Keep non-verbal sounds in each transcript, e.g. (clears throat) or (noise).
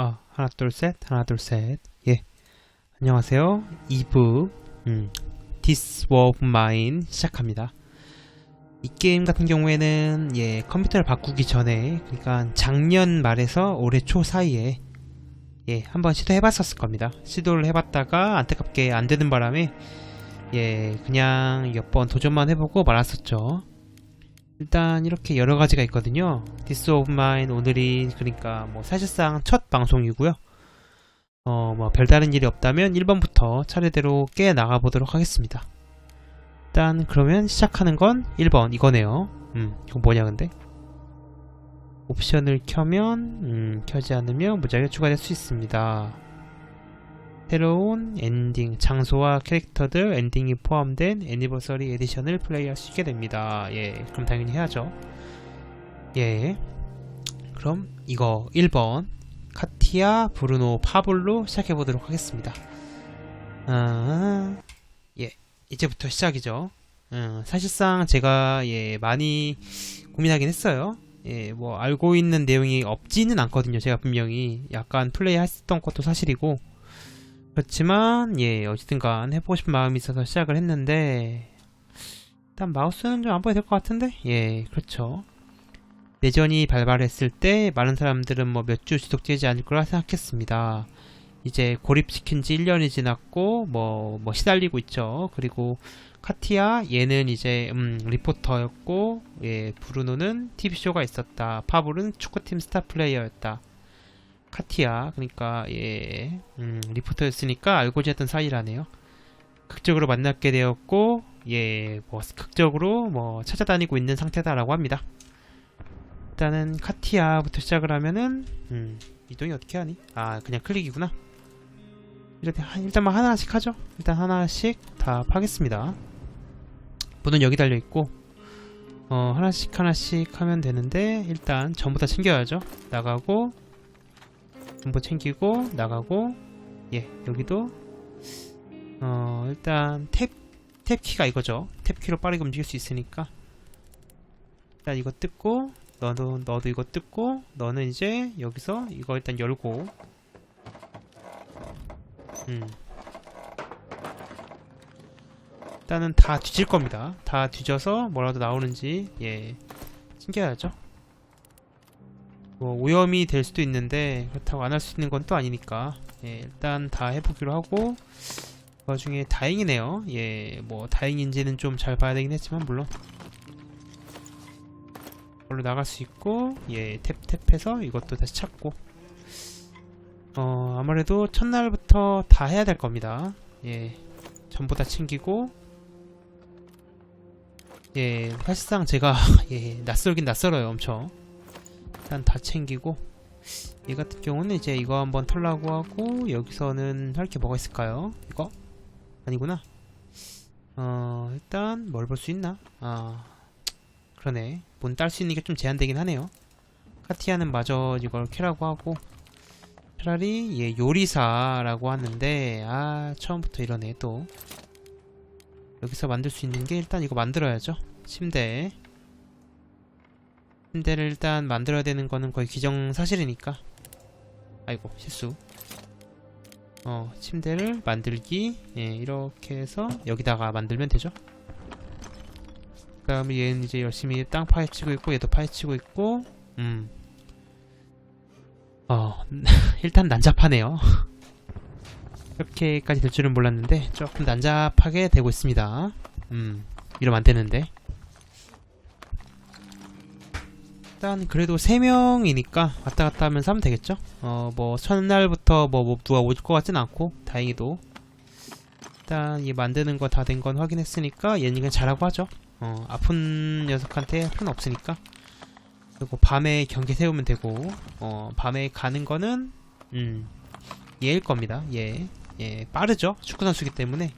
아, 하나, 둘, 셋, 하나, 둘, 셋. 예. 안녕하세요. 2부, 음, This War of Mine 시작합니다. 이 게임 같은 경우에는, 예, 컴퓨터를 바꾸기 전에, 그러니까 작년 말에서 올해 초 사이에, 예, 한번 시도해봤었을 겁니다. 시도를 해봤다가 안타깝게 안 되는 바람에, 예, 그냥 몇 번 도전만 해보고 말았었죠. 일단 이렇게 여러 가지가 있거든요. 디스 오브 마인 오늘이 그러니까 뭐 사실상 첫 방송이고요. 어, 뭐 별다른 일이 없다면 1번부터 차례대로 깨 나가 보도록 하겠습니다. 일단 그러면 시작하는 건 1번 이거네요. 음, 이거 뭐냐 근데? 옵션을 켜면 음, 켜지 않으면 무작위가 추가될 수 있습니다. 새로운 엔딩, 장소와 캐릭터들 엔딩이 포함된 애니버서리 에디션을 플레이할 수 있게 됩니다. 예, 그럼 당연히 해야죠. 예. 그럼 이거 1번 카티아, 브루노, 파블로 시작해 보도록 하겠습니다. 아, 예, 이제부터 시작이죠. 음, 사실상 제가 예 많이 고민하긴 했어요. 예, 뭐 알고 있는 내용이 없지는 않거든요. 제가 분명히 약간 플레이 했던 것도 사실이고 그렇지만 예 어쨌든간 해보고 싶은 마음이 있어서 시작을 했는데 일단 마우스는 좀 안 보여야 될 것 같은데? 예 그렇죠. 내전이 발발했을 때 많은 사람들은 뭐 몇 주 지속되지 않을 거라 생각했습니다. 이제 고립시킨 지 1년이 지났고 뭐, 뭐 시달리고 있죠. 그리고 카티아 얘는 이제 음, 리포터였고 예 브루노는 TV쇼가 있었다. 파블은 축구팀 스타 플레이어였다 카티아 그러니까 예 음, 리포터였으니까 알고 지냈던 사이라네요. 극적으로 만나게 되었고 예뭐 극적으로 뭐 찾아다니고 있는 상태다라고 합니다. 일단은 카티아부터 시작을 하면은 음, 이동이 어떻게 하니? 아 그냥 클릭이구나. 일단 일단 뭐 하나씩 하죠. 일단 하나씩 다 파겠습니다. 문은 여기 달려 있고 어 하나씩 하나씩 하면 되는데 일단 전부 다 챙겨야죠. 나가고 전부 챙기고 나가고 예 여기도 어 일단 탭 탭키가 이거죠. 탭키로 빠르게 움직일 수 있으니까. 일단 이거 뜯고 너도 너도 이거 뜯고 너는 이제 여기서 이거 일단 열고. 음. 일단은 다 뒤질 겁니다. 다 뒤져서 뭐라도 나오는지 예 챙겨야죠 뭐 오염이 될 수도 있는데 그렇다고 안 할 수 있는 건 또 아니니까. 예, 일단 다 해보기로 하고 그 와중에 다행이네요. 예, 뭐 다행인지는 좀 잘 봐야 되긴 했지만 물론. 걸로 나갈 수 있고 예, 탭탭해서 이것도 다시 찾고. 어, 아무래도 첫날부터 다 해야 될 겁니다. 예, 전부 다 챙기고. 예, 사실상 제가 (laughs) 예, 낯설긴 낯설어요 엄청 일단 다 챙기고 얘 같은 경우는 이제 이거 한번 털라고 하고 여기서는 할 게 뭐가 있을까요? 이거? 아니구나 어 일단 뭘 볼 수 있나? 아 그러네 문 딸 수 있는 게 좀 제한되긴 하네요 카티아는 마저 이걸 캐라고 하고 차라리 얘 요리사라고 하는데 아 처음부터 이러네 또 여기서 만들 수 있는 게 일단 이거 만들어야죠 침대 침대를 일단 만들어야 되는 거는 거의 기정사실이니까 아이고 실수 어 침대를 만들기 예 이렇게 해서 여기다가 만들면 되죠 그 다음에 얘는 이제 열심히 땅 파헤치고 있고 얘도 파헤치고 있고 음 어, (laughs) 일단 난잡하네요. (laughs) 이렇게까지 될 줄은 몰랐는데 조금 난잡하게 되고 있습니다. 음, 이러면 안 되는데. 일단 그래도 3명이니까 왔다 갔다 하면서 하면 되겠죠? 어, 뭐 첫날부터 뭐, 뭐 누가 올것 같진 않고 다행히도 일단 이 만드는 거 다 된 건 확인했으니까 얘는 그냥 잘하고 하죠. 어, 아픈 녀석한테 할 필요는 없으니까. 그리고 밤에 경계 세우면 되고 어, 밤에 가는 거는 음, 얘일 겁니다. 얘. 예, 빠르죠? 축구 선수기 때문에.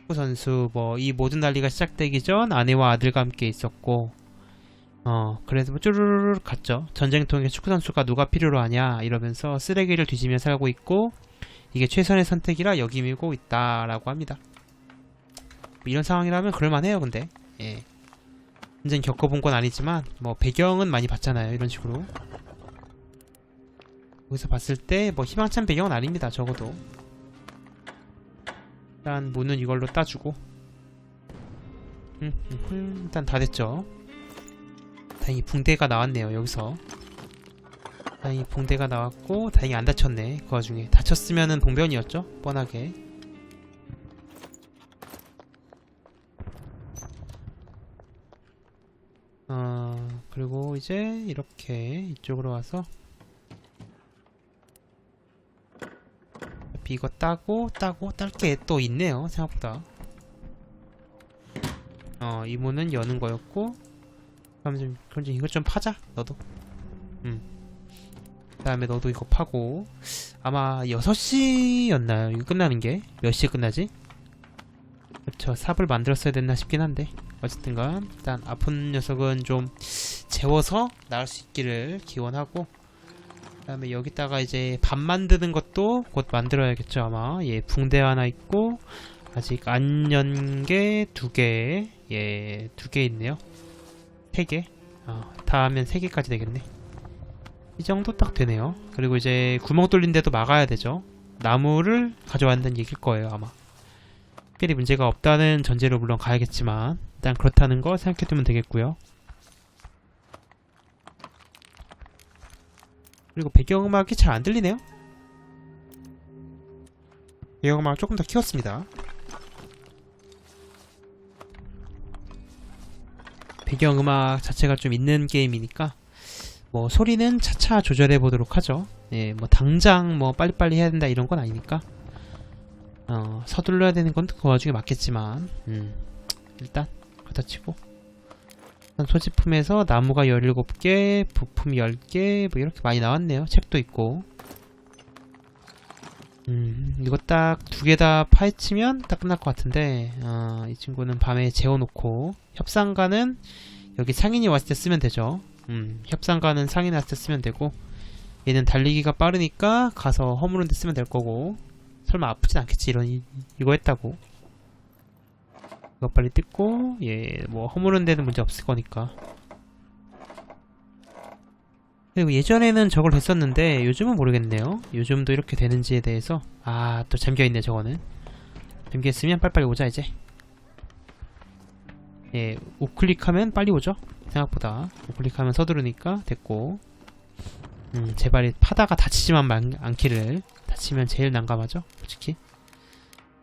축구 선수 뭐 이 모든 난리가 시작되기 전 아내와 아들과 함께 있었고 어, 그래서 뭐 쭈르르르 갔죠. 전쟁통에 축구 선수가 누가 필요로 하냐 이러면서 쓰레기를 뒤지며 살고 있고 이게 최선의 선택이라 여기밀고 있다라고 합니다. 뭐 이런 상황이라면 그럴만해요, 근데. 예. 전쟁 겪어본 건 아니지만 뭐 배경은 많이 봤잖아요, 이런 식으로. 여기서 봤을 때 뭐 희망찬 배경은 아닙니다 적어도 일단 문은 이걸로 따주고 음, 음, 음, 일단 다 됐죠 다행히 붕대가 나왔네요 여기서. 다행히 붕대가 나왔고 다행히 안 다쳤네 그 와중에. 다쳤으면은 봉변이었죠? 뻔하게. 어 그리고 이제 이렇게 이쪽으로 와서. 이거 따고 따고 딸 게 또 있네요 생각보다. 어 이 문은 여는 거였고 그럼 좀 그럼 좀 이것 좀 파자 너도. 음. 그 다음에 너도 이거 파고. 아마 6시였나요? 이거 끝나는 게? 몇 시에 끝나지? 그쵸 삽을 만들었어야 됐나 싶긴 한데. 어쨌든간 일단 아픈 녀석은 좀 재워서 나을 수 있기를 기원하고. 그 다음에 여기다가 이제 밥 만드는 것도 곧 만들어야겠죠 아마. 예 붕대 하나 있고 아직 안 연 게 두 개, 예, 두 개 있네요. 세 개. 어, 다 하면 세 개까지 되겠네. 이 정도 딱 되네요. 그리고 이제 구멍 뚫린 데도 막아야 되죠. 나무를 가져왔다는 얘기일 거예요, 아마. 특별히 문제가 없다는 전제로 물론 가야겠지만, 일단 그렇다는 거 생각해두면 되겠고요. 그리고 배경음악이 잘 안 들리네요. 배경음악 조금 더 키웠습니다. 배경음악 자체가 좀 있는 게임이니까 뭐 소리는 차차 조절해 보도록 하죠. 예, 뭐 당장 뭐 빨리빨리 해야 된다 이런 건 아니니까 어, 서둘러야 되는 건 그 와중에 맞겠지만 음, 일단 갖다 치고 소지품에서 나무가 17개, 부품 10개 뭐 이렇게 많이 나왔네요. 책도 있고 음, 이거 딱 두 개 다 파헤치면 딱 끝날 것 같은데 어, 이 친구는 밤에 재워놓고 협상가는 여기 상인이 왔을 때 쓰면 되죠. 음, 협상가는 상인이 왔을 때 쓰면 되고 얘는 달리기가 빠르니까 가서 허물은 데 쓰면 될 거고 설마 아프진 않겠지 이런 이, 이거 했다고 이거 빨리 뜯고 얘뭐 허물은 데는 문제 없을 거니까 그리고 예전에는 저걸 했었는데 요즘은 모르겠네요. 요즘도 이렇게 되는지에 대해서. 아 또 잠겨있네 저거는. 잠겨있으면 빨리빨리 오자 이제. 예 우클릭하면 빨리 오죠? 생각보다. 우클릭하면 서두르니까 됐고. 음 제발 파다가 다치지만 만, 않기를. 다치면 제일 난감하죠 솔직히.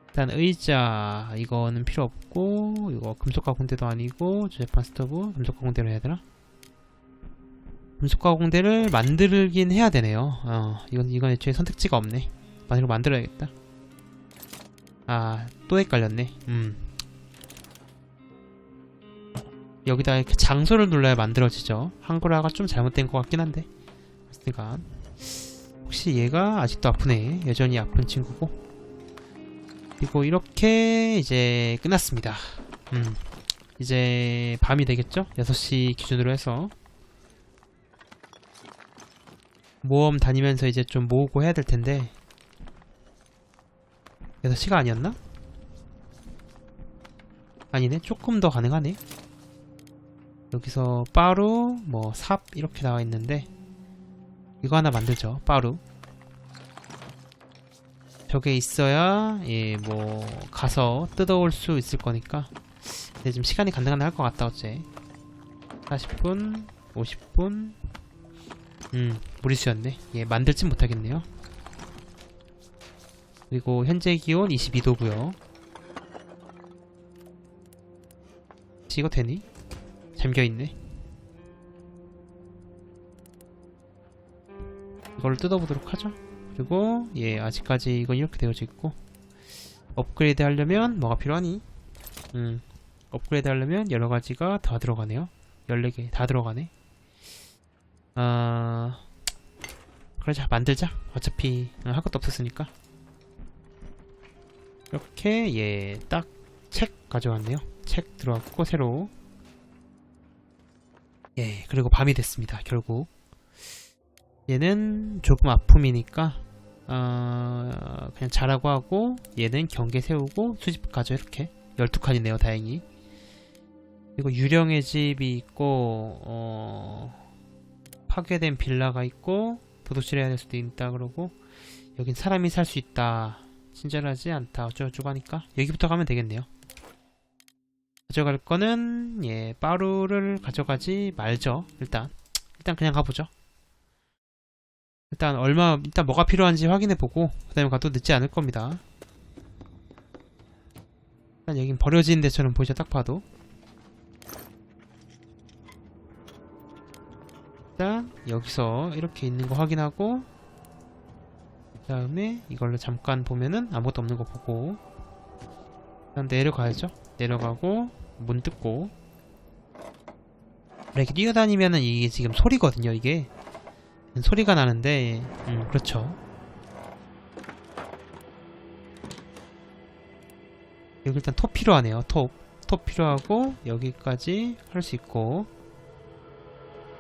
일단 의자 이거는 필요 없고 이거 금속 가공대도 아니고 재판 스토브 금속 가공대로 해야 되나? 금속 가공대를 만들긴 해야 되네요. 어, 이건 이건 애초에 선택지가 없네. 만들어 만들어야겠다. 아, 또 헷갈렸네. 음. 여기다 이렇게 장소를 눌러야 만들어지죠. 한글화가 좀 잘못된 것 같긴 한데. 그러니까 혹시 얘가 아직도 아프네. 여전히 아픈 친구고. 그리고 이렇게 이제 끝났습니다. 음. 이제 밤이 되겠죠? 6시 기준으로 해서 모험 다니면서 이제 좀 모으고 해야 될 텐데. 6시가 아니었나? 아니네. 조금 더 가능하네. 여기서 빠루 뭐 삽 이렇게 나와 있는데 이거 하나 만들죠. 빠루. 저게 있어야 예 뭐 가서 뜯어올 수 있을 거니까. 근데 좀 시간이 간당간당할 것 같다 어째. 40분 50분 음 무리수였네. 예 만들진 못하겠네요. 그리고 현재 기온 22도고요. 이거 되니? 잠겨있네. 이걸 뜯어보도록 하죠. 그리고 예 아직까지 이건 이렇게 되어져 있고. 업그레이드 하려면 뭐가 필요하니? 음 업그레이드 하려면 여러가지가 다 들어가네요. 14개 다 들어가네 아 그러자 만들자. 어차피 어, 할 것도 없었으니까. 이렇게 예 딱 책 가져왔네요. 책 들어왔고 새로. 예 그리고 밤이 됐습니다 결국. 얘는 조금 아픔이니까 어, 그냥 자라고 하고 얘는 경계 세우고 수집 가져 이렇게. 12칸이네요 다행히. 그리고 유령의 집이 있고 어, 파괴된 빌라가 있고 도둑질 해야 될 수도 있다 그러고 여긴 사람이 살 수 있다. 친절하지 않다. 어쩌고저쩌고 하니까 여기부터 가면 되겠네요. 가져갈 거는 예 빠루를 가져가지 말죠. 일단. 일단 그냥 가보죠. 일단 얼마 일단 뭐가 필요한지 확인해 보고 그 다음에 가도 늦지 않을 겁니다. 일단 여긴 버려진 데처럼 보이죠? 딱 봐도 일단 여기서 이렇게 있는 거 확인하고 그 다음에 이걸로 잠깐 보면은 아무것도 없는 거 보고 일단 내려가야죠. 내려가고 문 뜯고. 이렇게 뛰어다니면은 이게 지금 소리거든요 이게. 소리가 나는데 음 그렇죠. 여기 일단 톱 필요하네요 톱. 톱 필요하고 여기까지 할 수 있고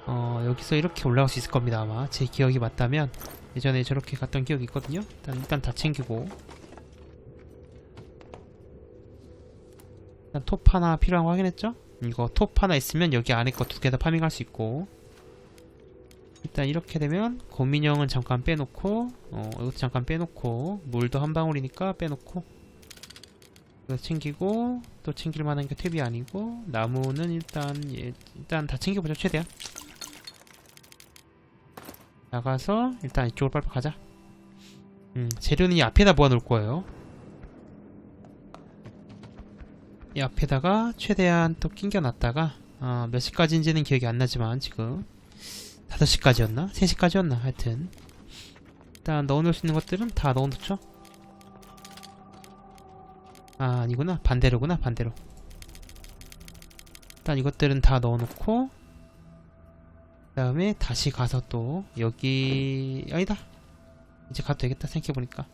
어 여기서 이렇게 올라갈 수 있을 겁니다 아마. 제 기억이 맞다면. 예전에 저렇게 갔던 기억이 있거든요. 일단, 일단 다 챙기고. 일단 톱 하나 필요한 거 확인했죠? 이거 톱 하나 있으면 여기 안에 거 두 개 다 파밍할 수 있고. 일단 이렇게 되면 고민형은 잠깐 빼놓고 어 이것도 잠깐 빼놓고 물도 한 방울이니까 빼놓고. 이거 챙기고 또 챙길 만한 게 탭이 아니고 나무는 일단 예, 일단 다 챙겨보죠 최대한 나가서 일단 이쪽으로 빨리 가자. 음 재료는 이 앞에다 모아놓을 거예요. 이 앞에다가 최대한 또 낑겨놨다가 어, 몇 시까지인지는 기억이 안 나지만 지금 5시까지였나? 3시까지였나? 하여튼. 일단 넣어놓을 수 있는 것들은 다 넣어놓죠. 아 아니구나. 반대로구나 반대로. 일단 이것들은 다 넣어놓고 그 다음에 다시 가서 또 여기 아니다. 이제 가도 되겠다 생각해보니까.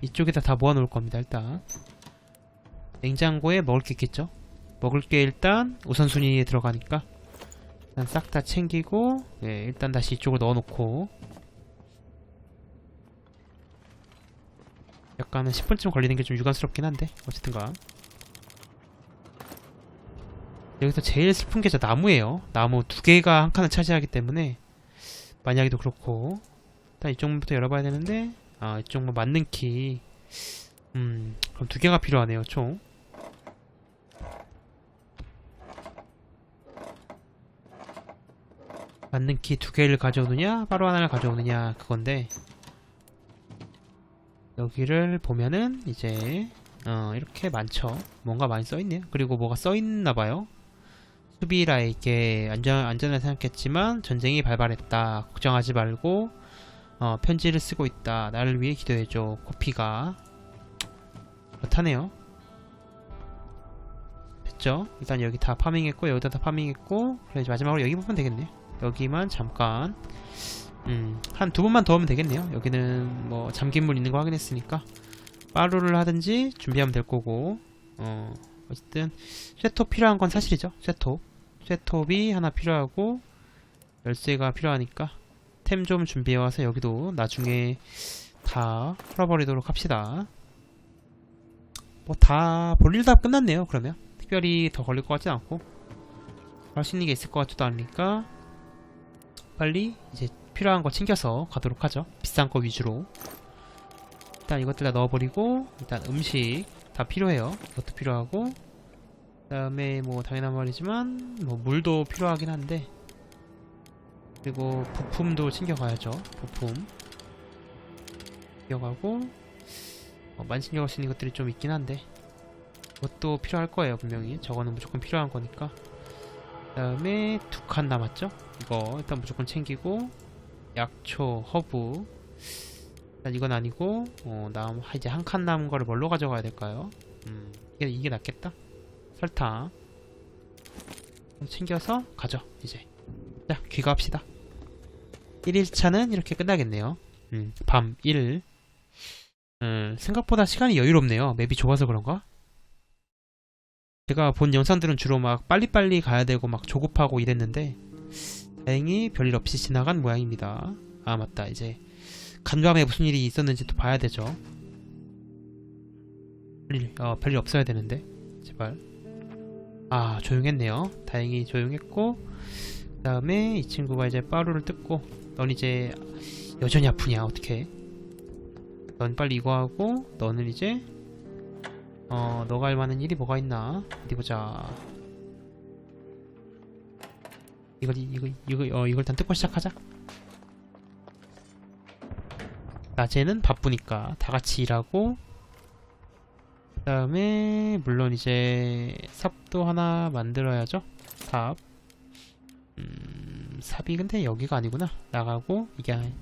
이쪽에다 다 모아놓을 겁니다 일단. 냉장고에 먹을 게 있겠죠? 먹을 게 일단 우선순위에 들어가니까. 일단 싹 다 챙기고 예, 일단 다시 이쪽으로 넣어놓고. 약간은 10분쯤 걸리는 게 좀 유감스럽긴 한데 어쨌든가 여기서 제일 슬픈 게 저 나무예요 나무 두 개가 한 칸을 차지하기 때문에 만약에도 그렇고 일단 이쪽부터 열어봐야 되는데 아 이쪽 뭐 맞는 키 음, 그럼 두 개가 필요하네요, 총. 맞는 키 두 개를 가져오느냐, 바로 하나를 가져오느냐, 그건데. 여기를 보면은, 이제, 어, 이렇게 많죠. 뭔가 많이 써있네요. 그리고 뭐가 써있나봐요. 수비라에게 안전, 안전을 생각했지만, 전쟁이 발발했다. 걱정하지 말고, 어, 편지를 쓰고 있다. 나를 위해 기도해줘. 코피가. 그렇다네요. 됐죠? 일단 여기 다 파밍했고 여기다 다 파밍했고 그래 마지막으로 여기 부분 되겠네. 여기만 잠깐 음, 한 두 번만 더 하면 되겠네요. 여기는 뭐 잠긴 물 있는 거 확인했으니까 빠루를 하든지 준비하면 될 거고 어, 어쨌든 쇠톱 필요한 건 사실이죠. 쇠톱. 쇠톱이 하나 필요하고 열쇠가 필요하니까 템 좀 준비해 와서 여기도 나중에 다 풀어버리도록 합시다. 뭐 다 볼일 다 끝났네요 그러면 특별히 더 걸릴 것 같진 않고 할 수 있는 게 있을 것 같지도 않으니까 빨리 이제 필요한 거 챙겨서 가도록 하죠 비싼 거 위주로 일단 이것들 다 넣어버리고 일단 음식 다 필요해요. 이것도 필요하고 그 다음에 뭐 당연한 말이지만 뭐 물도 필요하긴 한데 그리고 부품도 챙겨가야죠. 부품. 챙겨가고 어, 만신경할 수 있는 것들이 좀 있긴 한데 그것도 필요할 거예요 분명히. 저거는 무조건 필요한 거니까. 그 다음에 두 칸 남았죠? 이거 일단 무조건 챙기고 약초 허브 이건 아니고 어, 다음 이제 한 칸 남은 거를 뭘로 가져가야 될까요 음 이게, 이게 낫겠다 설탕 좀 챙겨서 가죠 이제 자 귀가합시다 1일차는 이렇게 끝나겠네요 음, 밤 1. 음, 생각보다 시간이 여유롭네요. 맵이 좁아서 그런가? 제가 본 영상들은 주로 막 빨리빨리 가야 되고 막 조급하고 이랬는데 다행히 별일 없이 지나간 모양입니다. 아 맞다 이제 간밤에 무슨 일이 있었는지 또 봐야 되죠. 별일, 어, 별일 없어야 되는데 제발. 아 조용했네요. 다행히 조용했고 다음에 이 친구가 이제 빠루를 뜯고 넌 이제 여전히 아프냐 어떻게? 넌 빨리 이거 하고 너는 이제 어 너가 할 만한 일이 뭐가 있나? 어디 보자. 이걸 이거 이거 어 이걸 일단 뜯고 시작하자 낮에는 바쁘니까 다 같이 일하고 그 다음에 물론 이제 삽도 하나 만들어야죠. 삽. 음, 삽이 근데 여기가 아니구나. 나가고 이게 아니-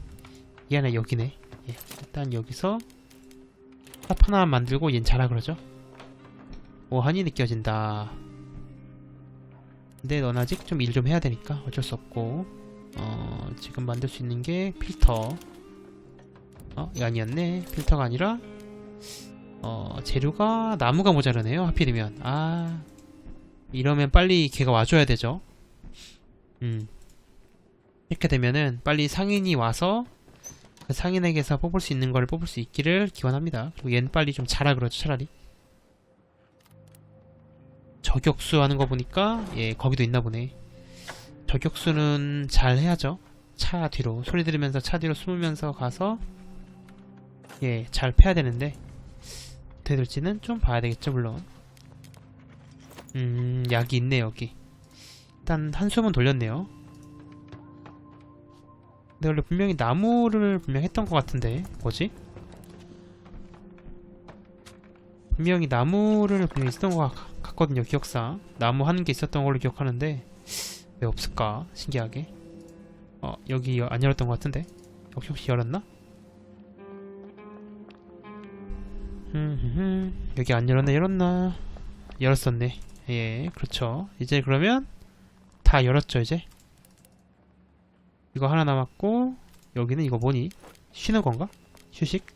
이게 아니라 여기네. 예, 일단 여기서 삽 하나 만들고 얜 자라 그러죠. 오한이 느껴진다. 근데 넌 아직 좀 일좀 해야 되니까 어쩔 수 없고 어 지금 만들 수 있는 게 필터 어? 이거 아니었네. 필터가 아니라 어 재료가 나무가 모자라네요 하필이면. 아 이러면 빨리 걔가 와줘야 되죠. 음. 이렇게 되면은 빨리 상인이 와서 그 상인에게서 뽑을 수 있는 걸 뽑을 수 있기를 기원합니다. 그리고 얘는 빨리 좀 자라 그러죠 차라리. 저격수 하는 거 보니까 예 거기도 있나 보네. 저격수는 잘 해야죠. 차 뒤로 소리 들으면서 차 뒤로 숨으면서 가서 예 잘 패야 되는데 될지는 좀 봐야 되겠죠 물론. 음 약이 있네 여기. 일단 한숨은 돌렸네요. 근데 원래 분명히 나무를 분명 했던 것 같은데 뭐지? 분명히 나무를 분명히 있었던 것 같- 같거든요 기억상. 나무 하는 게 있었던 걸로 기억하는데 왜 없을까 신기하게. 어 여기 여- 안 열었던 것 같은데? 혹시 혹시 열었나? 흠흠흠. 여기 안 열었나 열었나? 열었었네. 예 그렇죠. 이제 그러면 다 열었죠 이제? 이거 하나 남았고 여기는 이거 뭐니? 쉬는 건가? 휴식?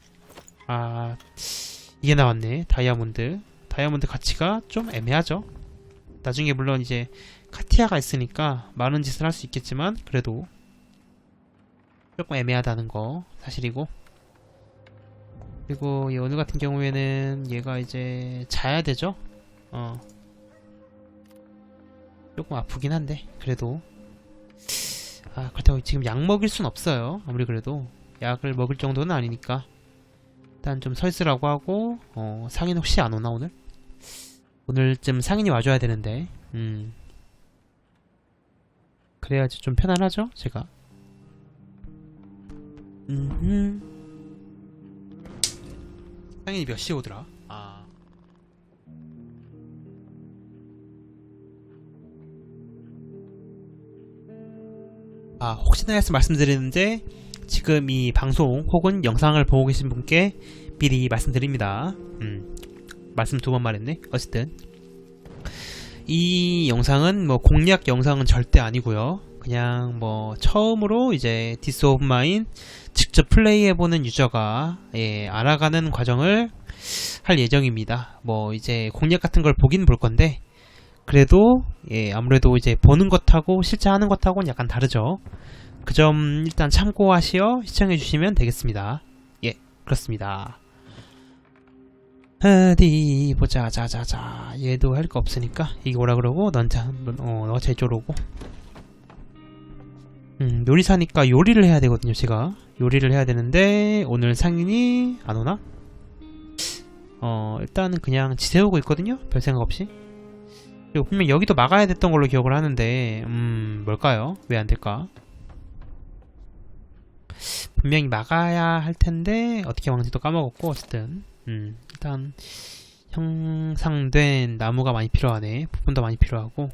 아 이게 나왔네. 다이아몬드. 다이아몬드 가치가 좀 애매하죠? 나중에 물론 이제 카티아가 있으니까 많은 짓을 할 수 있겠지만 그래도 조금 애매하다는 거 사실이고 그리고 이 오늘 같은 경우에는 얘가 이제 자야 되죠? 어. 조금 아프긴 한데 그래도. 아 그렇다고 지금 약 먹일 순 없어요. 아무리 그래도. 약을 먹을 정도는 아니니까. 일단 좀서 있으라고 하고 어 상인 혹시 안 오나 오늘? 오늘쯤 상인이 와줘야 되는데. 음. 그래야지 좀 편안하죠 제가? 음 상인이 몇 시에 오더라? 아 아, 혹시나 해서 말씀드리는데 지금 이 방송 혹은 영상을 보고 계신 분께 미리 말씀드립니다. 음, 말씀 두 번 말했네. 어쨌든 이 영상은 뭐 공략 영상은 절대 아니고요. 그냥 뭐 처음으로 이제 디스 오브 마인 직접 플레이해보는 유저가 예, 알아가는 과정을 할 예정입니다. 뭐 이제 공략 같은 걸 보긴 볼 건데 그래도 예, 아무래도 이제 보는 것하고 실제 하는 것하고는 약간 다르죠. 그 점 일단 참고하시어 시청해 주시면 되겠습니다. 예, 그렇습니다. 어디 보자, 자자자. 얘도 할 거 없으니까 이게 오라 그러고 넌 자, 어, 너가 제일 오고. 음, 요리사니까 요리를 해야 되거든요, 제가. 요리를 해야 되는데 오늘 상인이 안 오나? 어, 일단은 그냥 지새우고 있거든요. 별 생각 없이. 그리고 분명 여기도 막아야 됐던 걸로 기억을 하는데 음 뭘까요? 왜 안 될까? 분명히 막아야 할 텐데 어떻게 막는지도 까먹었고 어쨌든 음 일단 형상된 나무가 많이 필요하네 부분도 많이 필요하고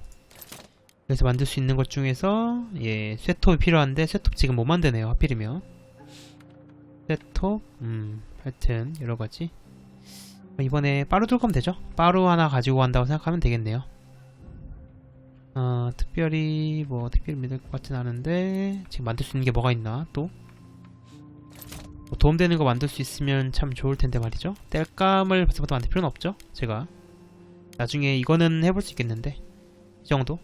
그래서 만들 수 있는 것 중에서 예 쇠톱이 필요한데 쇠톱 지금 못 만드네요 하필이면? 쇠톱? 음 하여튼 여러가지. 이번에 빠루 들고 가면 되죠? 빠루 하나 가지고 간다고 생각하면 되겠네요. 어, 특별히 뭐 특별히 믿을 것 같진 않은데 지금 만들 수 있는 게 뭐가 있나 또? 뭐 도움되는 거 만들 수 있으면 참 좋을 텐데 말이죠? 땔감을 벌써부터 만들 필요는 없죠? 제가. 나중에 이거는 해볼 수 있겠는데? 이 정도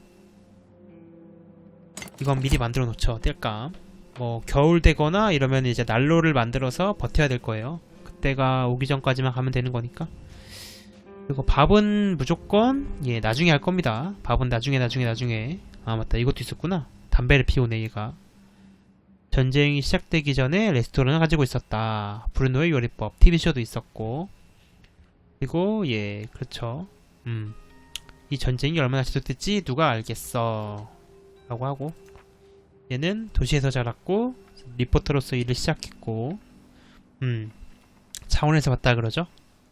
이건 미리 만들어 놓죠 땔감 뭐 겨울 되거나 이러면 이제 난로를 만들어서 버텨야 될 거예요 그때가 오기 전까지만 가면 되는 거니까 그리고 밥은 무조건 예 나중에 할 겁니다. 밥은 나중에 나중에 나중에 아 맞다 이것도 있었구나. 담배를 피우네 얘가. 전쟁이 시작되기 전에 레스토랑을 가지고 있었다. 브루노의 요리법 TV쇼도 있었고 그리고 예 그렇죠. 음. 이 전쟁이 얼마나 지속됐지 누가 알겠어 라고 하고 얘는 도시에서 자랐고 리포터로서 일을 시작했고 음 차원에서 봤다 그러죠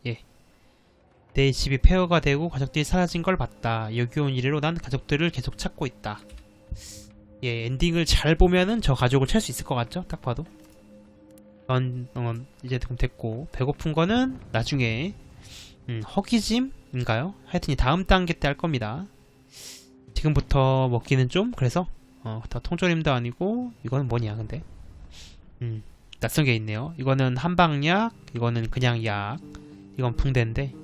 예. 내 집이 폐허가 되고 가족들이 사라진 걸 봤다 여기 온 이래로 난 가족들을 계속 찾고 있다 예 엔딩을 잘 보면은 저 가족을 찾을 수 있을 것 같죠 딱 봐도 넌, 넌 이제 좀 됐고 배고픈 거는 나중에 음, 허기짐인가요? 하여튼 이 다음 단계 때 할 겁니다. 지금부터 먹기는 좀 그래서 어, 다 통조림도 아니고 이거는 뭐냐 근데 음, 낯선 게 있네요. 이거는 한방약, 이거는 그냥 약, 이건 붕대인데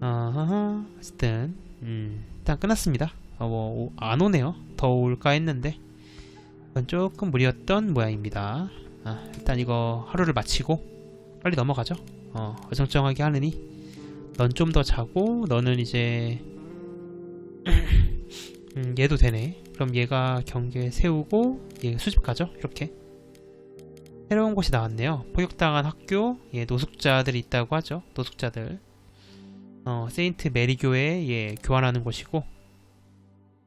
어허허 어쨌든 음, 일단 끝났습니다. 어, 뭐, 안 오네요. 더 올까 했는데 이건 조금 무리였던 모양입니다. 아, 일단 이거 하루를 마치고 빨리 넘어가죠. 어, 어정쩡하게 하느니 넌 좀 더 자고 너는 이제 음, 얘도 되네. 그럼 얘가 경계 세우고 얘 수집 가죠? 이렇게. 새로운 곳이 나왔네요. 포격당한 학교 예, 노숙자들이 있다고 하죠? 노숙자들. 어, 세인트 메리 교회에 예, 교환하는 곳이고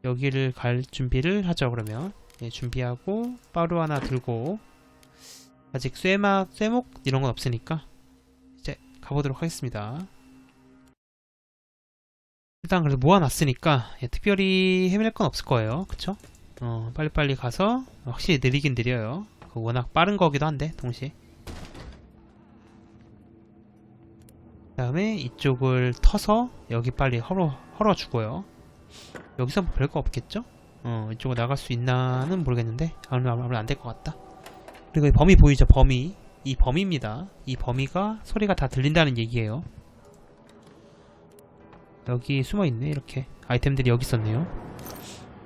여기를 갈 준비를 하죠 그러면. 예, 준비하고 빠루 하나 들고. 아직 쇠막 쇠목 이런 건 없으니까 이제 가보도록 하겠습니다. 일단 그래도 모아놨으니까 예, 특별히 헤맬 건 없을 거예요. 그쵸? 어, 빨리빨리 가서 확실히 느리긴 느려요. 그 워낙 빠른 거기도 한데 동시에 그 다음에 이쪽을 터서 여기 빨리 헐어, 헐어주고요. 여기서 뭐 별거 없겠죠? 어, 이쪽으로 나갈 수 있나는 모르겠는데 아무래도 아무래도 안될 것 같다. 그리고 이 범위 보이죠? 범위. 이 범위입니다. 이 범위가 소리가 다 들린다는 얘기예요. 여기 숨어 있네. 이렇게 아이템들이 여기 있었네요.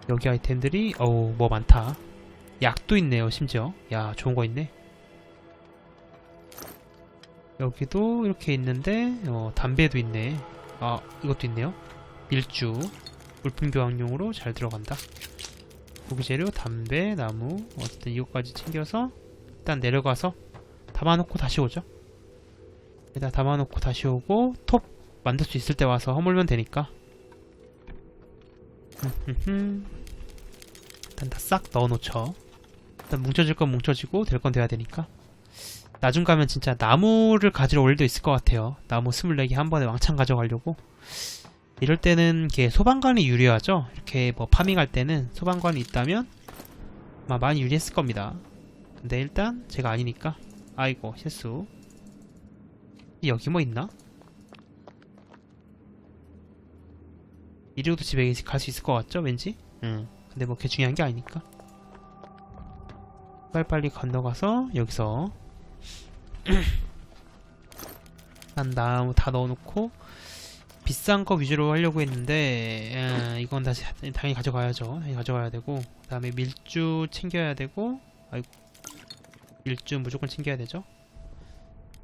여기 아이템들이 어우 뭐 많다. 약도 있네요. 심지어 야 좋은 거 있네. 여기도 이렇게 있는데 어, 담배도 있네. 아 이것도 있네요. 밀주 물품 교환용으로 잘 들어간다. 고기 재료, 담배, 나무 어쨌든 이것까지 챙겨서 일단 내려가서 담아놓고 다시 오죠. 일단 담아놓고 다시 오고 톱 만들 수 있을 때 와서 허물면 되니까. 일단 다 싹 넣어놓죠. 일단 뭉쳐질 건 뭉쳐지고 될 건 돼야 되니까. 나중 가면 진짜 나무를 가지러 올 일도 있을 것 같아요. 나무 24개 한 번에 왕창 가져가려고. 이럴 때는 이게 소방관이 유리하죠. 이렇게 뭐 파밍할 때는 소방관이 있다면 아마 많이 유리했을 겁니다. 근데 일단 제가 아니니까 아이고 실수 여기 뭐 있나? 이리로도 집에 갈 수 있을 것 같죠 왠지? 응 근데 뭐 그게 중요한 게 아니니까 빨리빨리 건너가서 여기서 (clears throat) 한 다음 다 넣어놓고 비싼 거 위주로 하려고 했는데 에, 이건 다시 당연히 가져가야죠 당연히 가져가야 되고 그 다음에 밀주 챙겨야 되고 아이고 일주 무조건 챙겨야 되죠.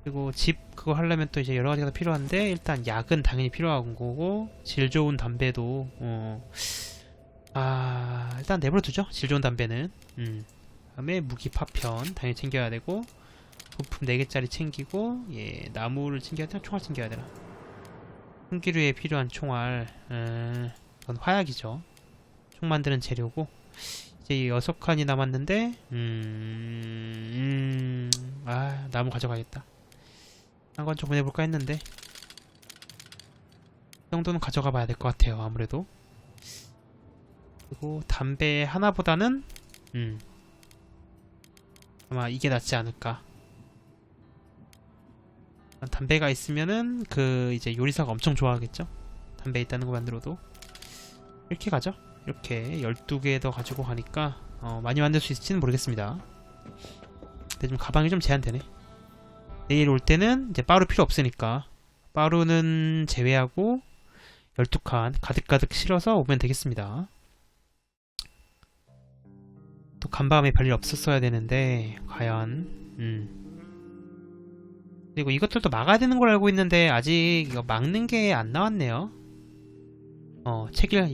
그리고 집 그거 하려면 또 이제 여러 가지가 필요한데 일단 약은 당연히 필요한 거고 질 좋은 담배도 어. 아 일단 내버려 두죠. 질 좋은 담배는. 음. 그다음에 무기 파편 당연히 챙겨야 되고 부품 4개짜리 챙기고 예 나무를 챙겨야 되나 총알 챙겨야 되나 총기류에 필요한 총알 음, 그건 화약이죠. 총 만드는 재료고 이제 여섯 칸이 남았는데 음, 음, 아 나무 가져가겠다 한건 좀 보내볼까 했는데 이 정도는 가져가 봐야 될 것 같아요 아무래도. 그리고 담배 하나보다는 음 아마 이게 낫지 않을까. 담배가 있으면은 그 이제 요리사가 엄청 좋아하겠죠? 담배 있다는 거 만들어도. 이렇게 가죠? 이렇게 12개 더 가지고 가니까 어, 많이 만들 수 있을지는 모르겠습니다. 근데 좀 가방이 좀 제한되네. 내일 올 때는 이제 빠루 필요 없으니까 빠루는 제외하고 12칸 가득가득 실어서 오면 되겠습니다. 또 간밤에 별일 없었어야 되는데 과연 음. 그리고 이것들도 막아야 되는 걸 알고 있는데 아직 막는 게 안 나왔네요. 어, 책일